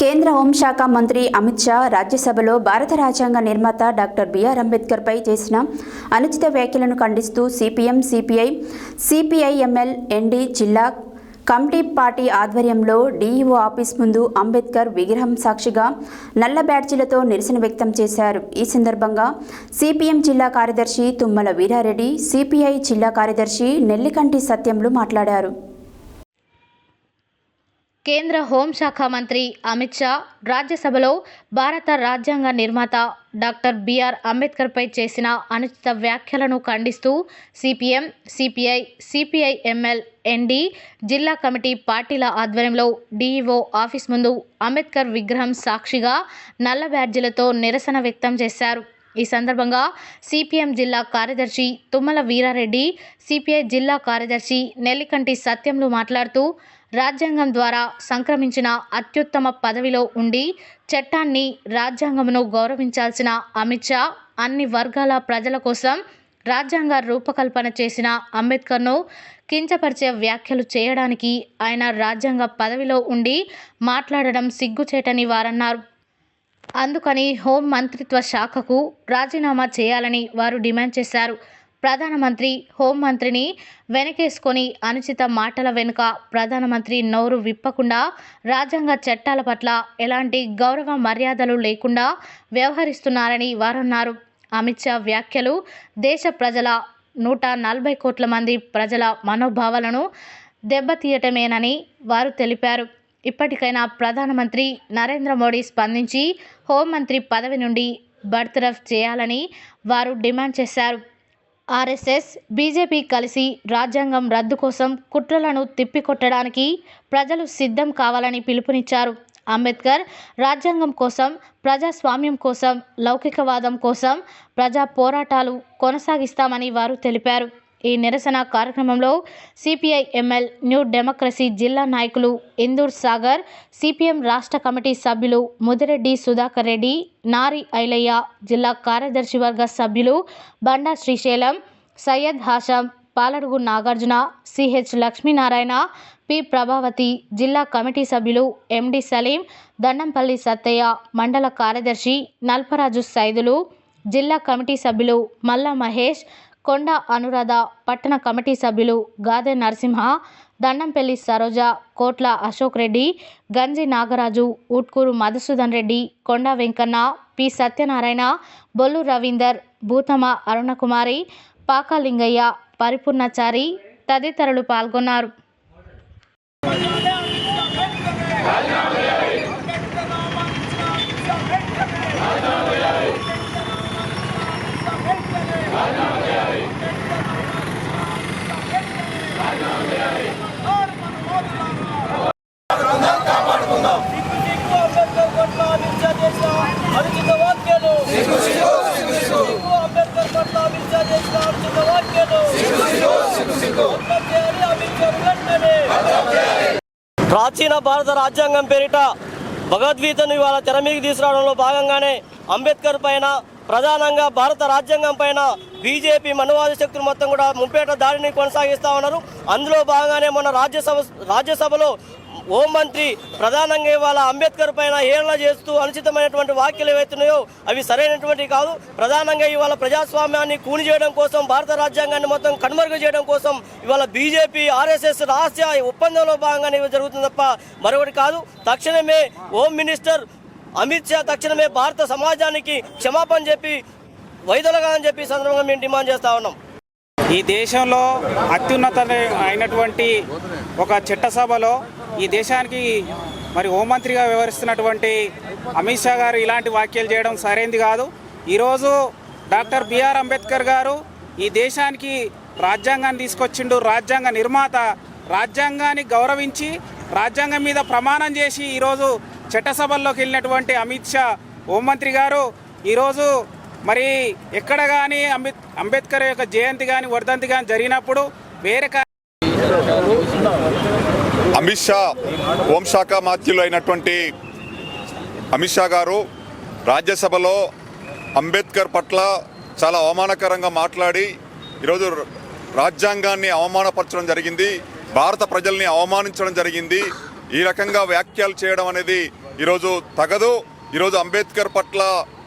కేంద్ర హోంశాఖ మంత్రి అమిత్ షా రాజ్యసభలో భారత రాజ్యాంగ నిర్మాత డాక్టర్ బిఆర్ అంబేద్కర్పై చేసిన అనుచిత వ్యాఖ్యలను ఖండిస్తూ CPM CPI CPI ML ND జిల్లా కమిటీ పార్టీ ఆధ్వర్యంలో డీఈఓ ఆఫీస్ ముందు అంబేద్కర్ విగ్రహం సాక్షిగా నల్ల బ్యాడ్జీలతో నిరసన వ్యక్తం చేశారు. ఈ సందర్భంగా సిపిఎం జిల్లా కార్యదర్శి తుమ్మల వీరారెడ్డి సిపిఐ జిల్లా కార్యదర్శి నెల్లికంటి సత్యంలు మాట్లాడారు. కేంద్ర హోంశాఖ మంత్రి అమిత్ షా రాజ్యసభలో భారత రాజ్యాంగ నిర్మాత డాక్టర్ బిఆర్ అంబేద్కర్పై చేసిన అనుచిత వ్యాఖ్యలను ఖండిస్తూ CPM CPI CPI ML ND జిల్లా కమిటీ పార్టీల ఆధ్వర్యంలో డీఈఓ ఆఫీస్ ముందు అంబేద్కర్ విగ్రహం సాక్షిగా నల్ల బ్యాడ్జీలతో నిరసన వ్యక్తం చేశారు. ఈ సందర్భంగా సిపిఎం జిల్లా కార్యదర్శి తుమ్మల వీరారెడ్డి సిపిఐ జిల్లా కార్యదర్శి నెల్లికంటి సత్యంలు మాట్లాడుతూ రాజ్యాంగం ద్వారా సంక్రమించిన అత్యుత్తమ పదవిలో ఉండి చట్టాన్ని రాజ్యాంగమును గౌరవించాల్సిన అమిత్ షా అన్ని వర్గాల ప్రజల కోసం రాజ్యాంగ రూపకల్పన చేసిన అంబేద్కర్ను కించపరిచే వ్యాఖ్యలు చేయడానికి ఆయన రాజ్యాంగ పదవిలో ఉండి మాట్లాడడం సిగ్గుచేటని వారన్నారు. అందుకని హోం మంత్రిత్వ శాఖకు రాజీనామా చేయాలని వారు డిమాండ్ చేశారు. ప్రధానమంత్రి హోంమంత్రిని వెనకేసుకొని అనుచిత మాటల వెనుక ప్రధానమంత్రి నోరు విప్పకుండా రాజ్యాంగ చట్టాల పట్ల ఎలాంటి గౌరవ మర్యాదలు లేకుండా వ్యవహరిస్తున్నారని వారన్నారు. అమిత్ షా వ్యాఖ్యలు దేశ ప్రజల నూట నలభై కోట్ల మంది ప్రజల మనోభావాలను దెబ్బతీయటమేనని వారు తెలిపారు. ఇప్పటికైనా ప్రధానమంత్రి నరేంద్ర మోడీ స్పందించి హోంమంత్రి పదవి నుండి బర్తరఫ్ చేయాలని వారు డిమాండ్ చేశారు. ఆర్ఎస్ఎస్ బీజేపీ కలిసి రాజ్యాంగం రద్దు కోసం కుట్రలను తిప్పికొట్టడానికి ప్రజలు సిద్ధం కావాలని పిలుపునిచ్చారు. అంబేద్కర్ రాజ్యాంగం కోసం ప్రజాస్వామ్యం కోసం లౌకికవాదం కోసం ప్రజా పోరాటాలు కొనసాగిస్తామని వారు తెలిపారు. ఈ నిరసన కార్యక్రమంలో సిపిఐ ఎంఎల్ న్యూ డెమోక్రసీ జిల్లా నాయకులు ఇందూర్ సాగర్ సిపిఎం రాష్ట్ర కమిటీ సభ్యులు ముదిరెడ్డి సుధాకర్ రెడ్డి నారి ఐలయ్య జిల్లా కార్యదర్శి వర్గ సభ్యులు బండా శ్రీశైలం సయ్యద్ హాషం పాలడుగు నాగార్జున సిహెచ్ లక్ష్మీనారాయణ పి ప్రభావతి జిల్లా కమిటీ సభ్యులు ఎండి సలీం దండంపల్లి సత్తయ్య మండల కార్యదర్శి నల్పరాజు సైదులు జిల్లా కమిటీ సభ్యులు మల్ల మహేష్ కొండ అనురాధ పట్టణ కమిటీ సభ్యులు గాదె నరసింహ దండంపల్లి సరోజ కోట్ల అశోక్ రెడ్డి గంజి నాగరాజు ఉట్కూరు మధుసూదన్ రెడ్డి కొండ వెంకన్న పి సత్యనారాయణ బొల్లు రవీందర్ భూతమ అరుణకుమారి పాకాలింగయ్య పరిపూర్ణచారి తదితరులు పాల్గొన్నారు సిగ్గు అంబేద్కర్ పట్ల అమిత్ షా చేసిన అనుచిత వ్యాఖ్యలు సిగ్గు అంబేద్కర్ పట్ల అమిత్ షా చేసిన అనుచిత వ్యాఖ్యలు అంతం చేయాలి అంబేద్కర్ వెంటనే ప్రాచీన భారత రాజ్యాంగం పేరిట భగవద్గీతను ఇవాళ తెర మీదకి తీసుకురావడంలో భాగంగానే అంబేద్కర్ పైన ప్రధానంగా భారత రాజ్యాంగం పైన బీజేపీ మనువాద శక్తులు మొత్తం కూడా ముంపేట దాడిని కొనసాగిస్తా ఉన్నారు. అందులో భాగంగానే మొన్న రాజ్యసభ రాజ్యసభలో హోంమంత్రి ప్రధానంగా ఇవాళ అంబేద్కర్ పైన హేళన చేస్తూ అనుచితమైనటువంటి వ్యాఖ్యలు ఏవైతున్నాయో అవి సరైనటువంటి కాదు. ప్రధానంగా ఇవాళ ప్రజాస్వామ్యాన్ని కూని చేయడం కోసం భారత రాజ్యాంగాన్ని మొత్తం కనుమరుగు చేయడం కోసం ఇవాళ బీజేపీ ఆర్ఎస్ఎస్ రహస్య ఒప్పందంలో భాగంగానే ఇవి జరుగుతుంది తప్ప మరొకటి కాదు. తక్షణమే హోమ్ మినిస్టర్ అమిత్ షా తక్షణమే భారత సమాజానికి క్షమాపణ చెప్పి వైదొలగా అని చెప్పి సందర్భంగా మేము డిమాండ్ చేస్తా ఉన్నాం. ఈ దేశంలో అత్యున్నత అయినటువంటి ఒక చట్టసభలో ఈ దేశానికి మరి హోంమంత్రిగా వ్యవహరిస్తున్నటువంటి అమిత్ షా గారు ఇలాంటి వ్యాఖ్యలు చేయడం సరైనది కాదు. ఈరోజు డాక్టర్ బిఆర్ అంబేద్కర్ గారు ఈ దేశానికి రాజ్యాంగాన్ని తీసుకొచ్చిండు. రాజ్యాంగ నిర్మాత రాజ్యాంగాన్ని గౌరవించి రాజ్యాంగం మీద ప్రమాణం చేసి ఈరోజు చట్టసభల్లోకి వెళ్ళినటువంటి అమిత్ షా హోంమంత్రి గారు ఈరోజు మరి ఎక్కడ కానీ అంబేద్ అంబేద్కర్ యొక్క జయంతి కానీ వర్ధంతి కానీ జరిగినప్పుడు వేరే అమిత్ షా హోంశాఖ మాత్యులు అయినటువంటి అమిత్ షా గారు రాజ్యసభలో అంబేద్కర్ పట్ల చాలా అవమానకరంగా మాట్లాడి ఈరోజు రాజ్యాంగాన్ని అవమానపరచడం జరిగింది భారత ప్రజల్ని అవమానించడం జరిగింది. ఈ రకంగా వ్యాఖ్యలు చేయడం అనేది ఈరోజు తగదు. ఈరోజు అంబేద్కర్ పట్ల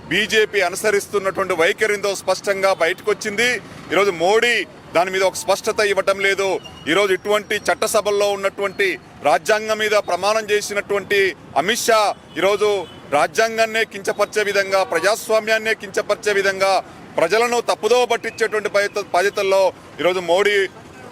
బీజేపీ అనుసరిస్తున్నటువంటి వైఖరిందో స్పష్టంగా బయటకు వచ్చింది ఈరోజు మోడీ దాని మీద ఒక స్పష్టత ఇవ్వటం లేదు. ఈరోజు ఇటువంటి చట్టసభల్లో ఉన్నటువంటి రాజ్యాంగం మీద ప్రమాణం చేసినటువంటి అమిత్ షా ఈరోజు రాజ్యాంగాన్నే కించపరిచే విధంగా ప్రజాస్వామ్యాన్నే కించపరిచే విధంగా ప్రజలను తప్పుదోవ పట్టించేటువంటి బాధ్యత- బాధ్యతల్లో ఈరోజు మోడీ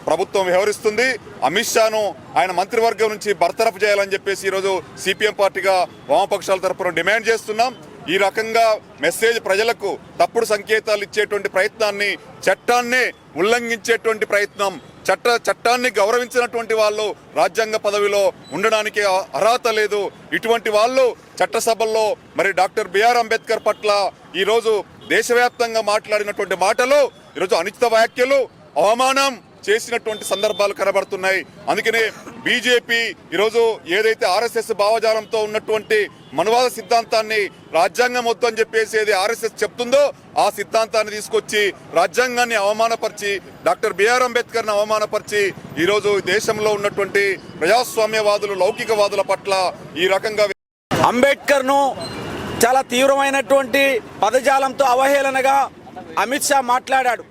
ప్రభుత్వం వ్యవహరిస్తుంది. అమిత్ షాను ఆయన మంత్రివర్గం నుంచి బర్తరఫ్ చేయాలని చెప్పేసి ఈరోజు సిపిఎం పార్టీగా వామపక్షాల తరఫున డిమాండ్ చేస్తున్నాం. ఈ రకంగా మెసేజ్ ప్రజలకు తప్పుడు సంకేతాలు ఇచ్చేటువంటి ప్రయత్నాన్ని చట్టాన్నే ఉల్లంఘించేటువంటి ప్రయత్నం చట్ట చట్టాన్ని గౌరవించినటువంటి వాళ్ళు రాజ్యాంగ పదవిలో ఉండడానికి అర్హత లేదు. ఇటువంటి వాళ్ళు చట్టసభల్లో మరి డాక్టర్ బిఆర్ అంబేద్కర్ పట్ల ఈరోజు దేశవ్యాప్తంగా మాట్లాడినటువంటి మాటలు ఈరోజు అనిచిత వ్యాఖ్యలు అవమానం చేసినటువంటి సందర్భాలు కనబడుతున్నాయి. అందుకనే బీజేపీ ఈరోజు ఏదైతే ఆర్ఎస్ఎస్ భావజాలంతో ఉన్నటువంటి మనువాద సిద్ధాంతాన్ని రాజ్యాంగం వద్దు అని చెప్పేసి ఏది ఆర్ఎస్ఎస్ చెప్తుందో ఆ సిద్ధాంతాన్ని తీసుకొచ్చి రాజ్యాంగాన్ని అవమానపరిచి డాక్టర్ బిఆర్ అంబేద్కర్ని అవమానపరిచి ఈరోజు దేశంలో ఉన్నటువంటి ప్రజాస్వామ్యవాదులు లౌకికవాదుల పట్ల ఈ రకంగా అంబేద్కర్ను చాలా తీవ్రమైనటువంటి పదజాలంతో అవహేళనగా అమిత్ షా మాట్లాడాడు.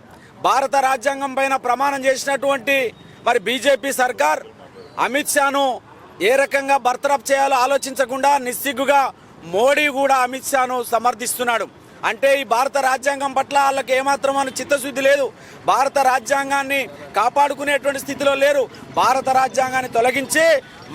భారత రాజ్యాంగం పైన ప్రమాణం చేసినటువంటి మరి బీజేపీ సర్కార్ అమిత్ షాను ఏ రకంగా బర్తరఫ్ చేయాలో ఆలోచించకుండా నిస్సిగ్గుగా మోడీ కూడా అమిత్ షాను సమర్థిస్తున్నాడు. అంటే ఈ భారత రాజ్యాంగం పట్ల వాళ్ళకి ఏమాత్రం అని చిత్తశుద్ధి లేదు. భారత రాజ్యాంగాన్ని కాపాడుకునేటువంటి స్థితిలో లేరు. భారత రాజ్యాంగాన్ని తొలగించి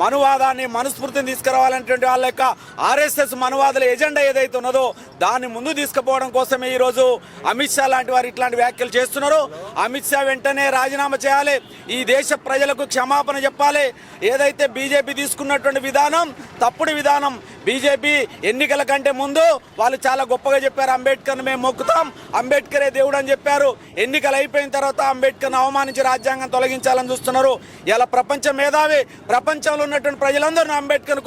మనువాదాన్ని మనస్ఫూర్తిని తీసుకురావాలనేటువంటి వాళ్ళ యొక్క ఆర్ఎస్ఎస్ మనువాదుల ఎజెండా ఏదైతే ఉన్నదో దాన్ని ముందు తీసుకుపోవడం కోసమే ఈరోజు అమిత్ షా లాంటి వారు ఇట్లాంటి వ్యాఖ్యలు చేస్తున్నారు. అమిత్ షా వెంటనే రాజీనామా చేయాలి. ఈ దేశ ప్రజలకు క్షమాపణ చెప్పాలి. ఏదైతే బీజేపీ తీసుకున్నటువంటి విధానం తప్పుడు విధానం బీజేపీ ఎన్నికల కంటే ముందు వాళ్ళు చాలా గొప్పగా చెప్పారు. అంబేద్కర్ని మేము మొక్కుతాం. అంబేద్కరే దేవుడు అని చెప్పారు. ఎన్నికలు అయిపోయిన తర్వాత అంబేద్కర్ని అవమానించి రాజ్యాంగం తొలగించాలని చూస్తున్నారు. ఇలా ప్రపంచ మేధావి ప్రపంచంలో ఉన్నటువంటి ప్రజలందరూ అంబేద్కర్